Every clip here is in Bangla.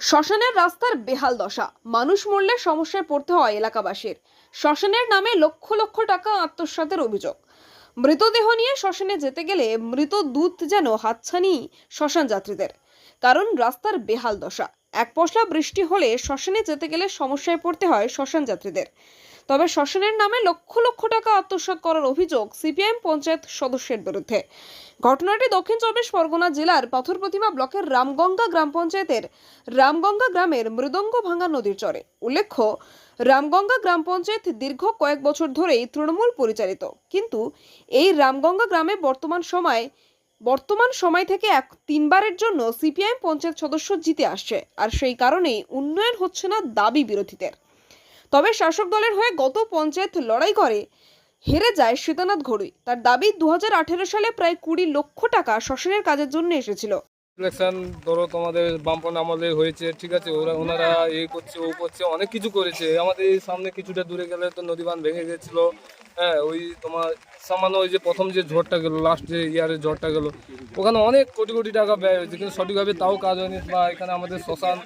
শ্মশানের রাস্তার বেহাল দশা। মানুষ মরলে সমস্যায় পড়তে হয় এলাকাবাসীর। শ্মশানের নামে লক্ষ লক্ষ টাকা আত্মসাতের অভিযোগ। মৃতদেহ নিয়ে শ্মশানে যেতে গেলে মৃত দুধ যেন হাতছানি শ্মশান যাত্রীদের। কারণ রাস্তার বেহাল দশা। এক পশলা বৃষ্টি হলে শ্মশানে যেতে গেলে সমস্যায় পড়তে হয় শ্মশান যাত্রীদের। তবে শ্মশানের নামে লক্ষ লক্ষ টাকা আত্মসাৎ করার অভিযোগ সিপিআইএম পঞ্চায়েত সদস্যের বিরুদ্ধে। ঘটনাটি দক্ষিণ চব্বিশ পরগনা জেলার পাথর প্রতিমা ব্লকের রামগঙ্গা গ্রাম পঞ্চায়েতের রামগঙ্গা গ্রামের মৃদঙ্গ ভাঙ্গা নদীর চরে। উল্লেখ্য, রামগঙ্গা গ্রাম পঞ্চায়েত দীর্ঘ কয়েক বছর ধরেই তৃণমূল পরিচালিত। কিন্তু এই রামগঙ্গা গ্রামে বর্তমান সময় বর্তমান সময় থেকে এক তিনবারের জন্য সিপিআইএম পঞ্চায়েত সদস্য জিতে আসছে। আর সেই কারণেই উন্নয়ন হচ্ছে না দাবি বিরোধীদের। তবে শাসক দলের হয়ে গত পঞ্চায়েত লড়াই করে, হেরে যায় সীতানাথ ঘড়ুই। তার দাবি দু হাজার আঠারো সালে প্রায় কুড়ি লক্ষ টাকা শ্মশানের কাজের জন্য এসেছিল। ধরো তোমাদের বামপন আমাদের হয়েছে, ঠিক আছে? ওরা, ওনারা এ করছে, ও করছে, অনেক কিছু করেছে। আমাদের সামনে কিছুটা দূরে গেলে তো নদী বাঁধ ভেঙে গেছিল। হ্যাঁ ওই তোমার সামান্য ওই যে প্রথম যে ঝড়টা গেল লাস্ট যে ইয়ারের ঝড়টা গেল, ওখানে অনেক কোটি কোটি টাকা ব্যয় হয়েছে, কিন্তু সঠিকভাবে তাও কাজ হয়নি। বা এখানে আমাদের শ্মশান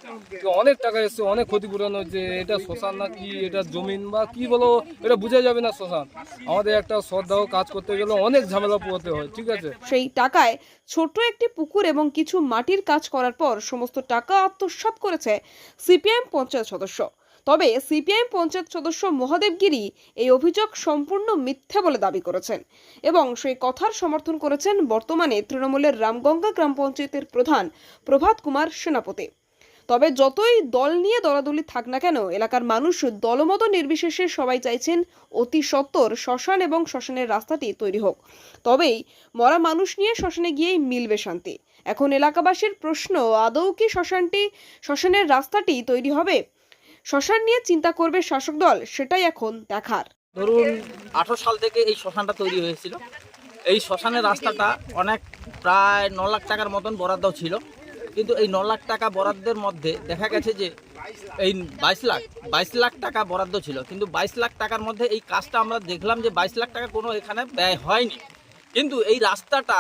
অনেক টাকা এসছে, অনেক ক্ষতিপূরণ হচ্ছে এটা শ্মশান না কি, এটা জমিন বা কি বলো, এটা বোঝা যাবে না শ্মশান। আমাদের একটা শ্রদ্ধাহ কাজ করতে গেলে অনেক ঝামেলা পোহাতে হয়, ঠিক আছে? সেই টাকায় ছোট্ট একটি পুকুর এবং কিছু মাটির কাজ করার পর সমস্ত টাকা আত্মসাৎ করেছে সিপিআইএম পঞ্চায়েত সদস্য। তবে সিপিআইএম পঞ্চায়েত সদস্য মহাদেব গিরি এই অভিযোগ সম্পূর্ণ মিথ্যা বলে দাবি করেছেন এবং সেই কথার সমর্থন করেছেন বর্তমানে তৃণমূলের রামগঙ্গা গ্রাম পঞ্চায়েতের প্রধান প্রভাত কুমার সেনাপতি। তবে যতই দল নিয়ে দলাদলি থাক না কেন, এলাকার মানুষ দলমত নির্বিশেষে সবাই চাইছেন অতি সত্বর শ্মশান এবং শ্মশানের রাস্তাটি তৈরি হোক। তবেই মরা মানুষ নিয়ে শ্মশানে গিয়েই মিলবে শান্তি। এখন এলাকাবাসীর প্রশ্ন, আদৌ কি শ্মশানটি, শ্মশানের রাস্তাটি তৈরি হবে? শ্মশান নিয়ে চিন্তা করবে শাসক দল, সেটাই এখন দেখার। ধরুন, আঠারো সাল থেকে এই শ্মশানটা তৈরি হয়েছিল। এই শ্মশানের রাস্তাটা অনেক প্রায় ন লাখ টাকার মতন বরাদ্দ ছিল। কিন্তু এই ন লাখ টাকা বরাদ্দের মধ্যে দেখা গেছে যে এই বাইশ লাখ বাইশ লাখ টাকা বরাদ্দ ছিল। কিন্তু বাইশ লাখ টাকার মধ্যে এই কাজটা আমরা দেখলাম যে বাইশ লাখ টাকা কোনো এখানে ব্যয় হয়নি। কিন্তু এই রাস্তাটা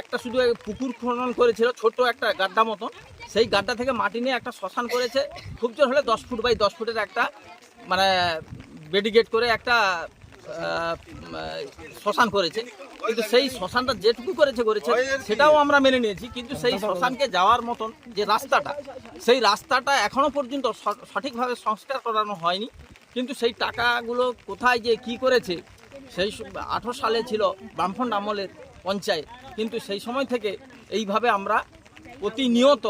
একটা শুধু পুকুর খনন করেছিল ছোট একটা গাড্ডা মতন। সেই গাড্ডা থেকে মাটি নিয়ে একটা শ্মশান করেছে। খুব জোর হলে দশ ফুট বাই দশ ফুটের একটা মানে বেডিগেট করে একটা শ্মশান করেছে। কিন্তু সেই শ্মশানটা যেটুকু করেছে করেছে, সেটাও আমরা মেনে নিয়েছি। কিন্তু সেই শ্মশানকে যাওয়ার মতন যে রাস্তাটা, সেই রাস্তাটা এখনও পর্যন্ত সঠিকভাবে সংস্কার করানো হয়নি। কিন্তু সেই টাকাগুলো কোথায় যে কি করেছে, সেই আঠেরো সালে ছিল বামফ্রন্ট আমলের পঞ্চায়েত। কিন্তু সেই সময় থেকে এইভাবে আমরা প্রতিনিয়ত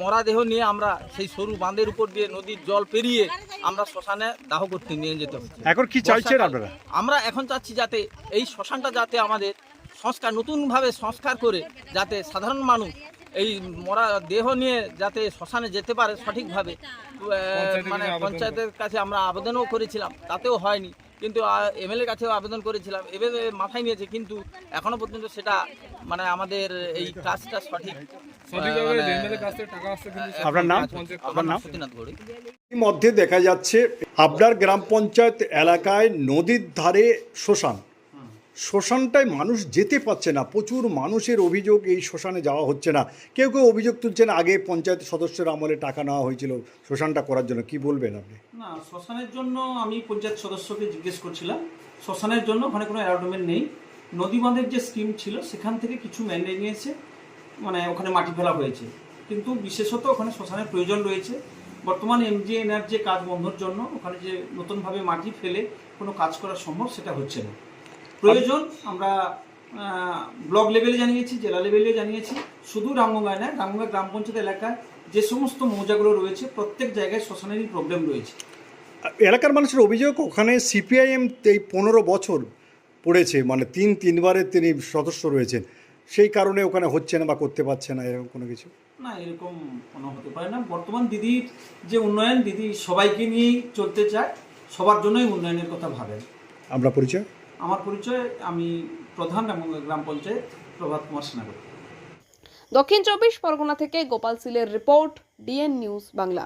মরাদেহ নিয়ে আমরা সেই সরু বাঁধের উপর দিয়ে নদীর জল পেরিয়ে আমরা শ্মশানে দাহ করতে নিয়ে যেতে হচ্ছে এখন কি চাইছেন আপনারা? আমরা এখন চাচ্ছি যাতে এই শ্মশানটা যাতে আমাদের সংস্কার নতুনভাবে সংস্কার করে যাতে সাধারণ মানুষ এই মরা দেহ নিয়ে যাতে শ্মশানে যেতে পারে সঠিকভাবে মানে পঞ্চায়েতের কাছে আমরা আবেদনও করেছিলাম তাতেও হয়নি। কিন্তু এমএলএর কাছেও আবেদন করেছিলাম এবারে মাথায় নিয়েছে কিন্তু এখনও পর্যন্ত সেটা মানে আমাদের এই কাজটা সঠিক মানে- কিন্তু আপনার নাম? পঞ্চায়েত নাম? নাম? সতীনাথ ঘড়ি মধ্যে দেখা যাচ্ছে আপনার গ্রাম পঞ্চায়েত এলাকায় নদীর ধারে শ্মশান। শ্মশানটায় মানুষ যেতে পারছে না প্রচুর মানুষের অভিযোগ এই শ্মশানে যাওয়া হচ্ছে না। কেউ কেউ অভিযোগ তুলছেন আগে পঞ্চায়েত সদস্যের আমলে টাকা নেওয়া হয়েছিল শ্মশানটা করার জন্য। কি বলবেন আপনি? না শ্মশানের জন্য আমি পঞ্চায়েত সদস্যকে জিজ্ঞেস করছিলাম। শ্মশানের জন্য ওখানে কোনো অ্যালটমেন্ট নেই। নদী বাঁধের যে স্কিম ছিল, সেখান থেকে কিছু ম্যান্ডেট নিয়েছে মানে ওখানে মাটি ফেলা হয়েছে। কিন্তু বিশেষত ওখানে শ্মশানের প্রয়োজন রয়েছে। বর্তমান এমজিএনআর যে কাজ বন্ধর জন্য, ওখানে যে নতুনভাবে মাটি ফেলে কোনো কাজ করা সম্ভব, সেটা হচ্ছে না। প্রয়োজন, আমরা ব্লক লেভেলে জানিয়েছি, জেলা লেভেলে জানিয়েছি। শুধু রামগঙ্গায় নয়, রামগঙ্গা গ্রাম পঞ্চায়েত এলাকায় যে সমস্ত মৌজাগুলো রয়েছে, প্রত্যেক জায়গায় শ্মশানেরই প্রবলেম রয়েছে। এলাকার মানুষের অভিযোগ, ওখানে সিপিআইএম এই পনেরো বছর পড়েছে মানে তিন তিনবারে তিনি সদস্য রয়েছেন। সেই কারণে ওখানে হচ্ছে না বা করতে পারছে না এরকম কোনো কিছু? না এরকম কোনো হতে পারে না। বর্তমান দিদির যে উন্নয়ন দিদি সবাইকে নিয়েই চলতে চায় সবার জন্যই উন্নয়নের কথা ভাবেন। আমরা পরিচয়? আমার পরিচয় আমি প্রধান এবং গ্রাম পঞ্চায়েত প্রভাত কুমার সেনাপতি দক্ষিণ চব্বিশ পরগনা থেকে গোপাল সিলের রিপোর্ট ডিএন নিউজ বাংলা।